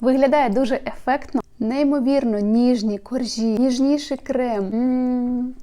Виглядає дуже ефектно, неймовірно ніжні коржі, ніжніший крем. М,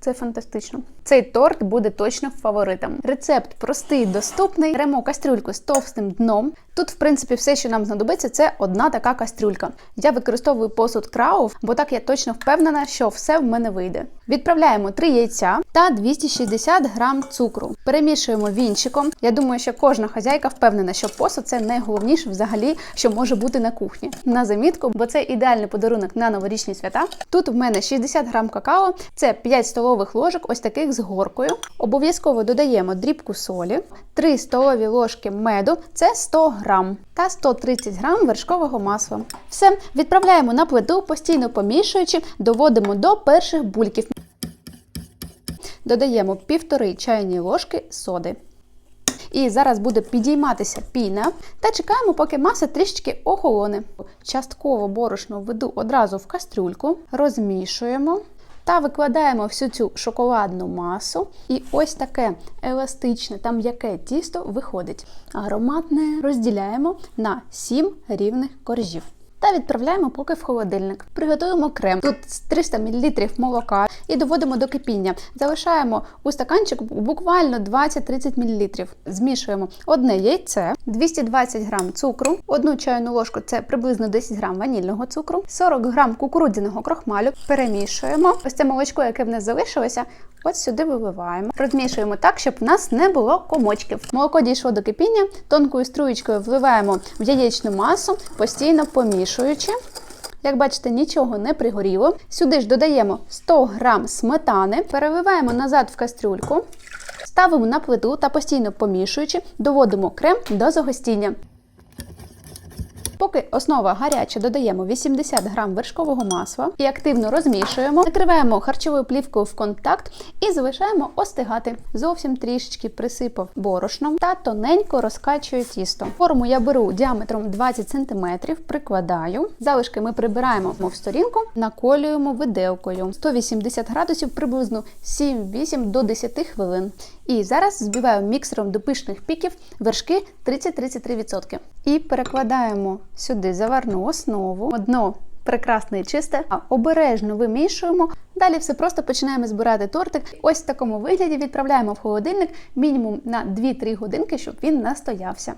Це фантастично. Цей торт буде точно фаворитом. Рецепт простий, доступний. Беремо кастрюльку з товстим дном. Тут, в принципі, все, що нам знадобиться, це одна така кастрюлька. Я використовую посуд крауф, бо так я точно впевнена, що все в мене вийде. Відправляємо 3 яйця та 260 грам цукру. Перемішуємо вінчиком. Я думаю, що кожна хазяйка впевнена, що посуд це найголовніше взагалі, що може бути на кухні. На замітку, бо це ідеальний подарунок на новорічні свята. Тут в мене 60 грам какао, це 5 столових ложок, ось таких з горкою. Обов'язково додаємо дрібку солі, 3 столові ложки меду, це 100 грам, та 130 грам вершкового масла. Все, відправляємо на плиту, постійно помішуючи, доводимо до перших бульків. Додаємо півтори чайні ложки соди. І зараз буде підійматися піна та чекаємо, поки маса трішечки охолоне. Частково борошно введу одразу в кастрюльку, розмішуємо та викладаємо всю цю шоколадну масу. І ось таке еластичне та м'яке тісто виходить. Ароматне розділяємо на 7 рівних коржів. Та відправляємо поки в холодильник. Приготуємо крем. Тут 300 мл молока і доводимо до кипіння. Залишаємо у стаканчик буквально 20-30 мл. Змішуємо одне яйце, 220 г цукру, одну чайну ложку це приблизно 10 г ванільного цукру, 40 г кукурудзяного крохмалю. Перемішуємо. Ось це молочко, яке в нас залишилося, от сюди виливаємо. Розмішуємо так, щоб в нас не було комочків. Молоко дійшло до кипіння, тонкою струєчкою вливаємо в яєчну масу, постійно помішуючи. Як бачите, нічого не пригоріло. Сюди ж додаємо 100 г сметани, перевиваємо назад в кастрюльку, ставимо на плиту та постійно помішуючи, доводимо крем до загостіння. Поки основа гаряча, додаємо 80 г вершкового масла і активно розмішуємо, накриваємо харчовою плівкою в контакт і залишаємо остигати. Зовсім трішечки присипав борошном та тоненько розкачую тісто. Форму я беру діаметром 20 см, прикладаю. Залишки ми прибираємо в сторінку, наколюємо виделкою 180 градусів приблизно 7-8 до 10 хвилин. І зараз збиваю міксером до пишних піків вершки 30-33%. І перекладаємо сюди заварну основу, одно прекрасне і чисте, а обережно вимішуємо. Далі все просто починаємо збирати тортик. Ось в такому вигляді відправляємо в холодильник мінімум на 2-3 годинки, щоб він настоявся.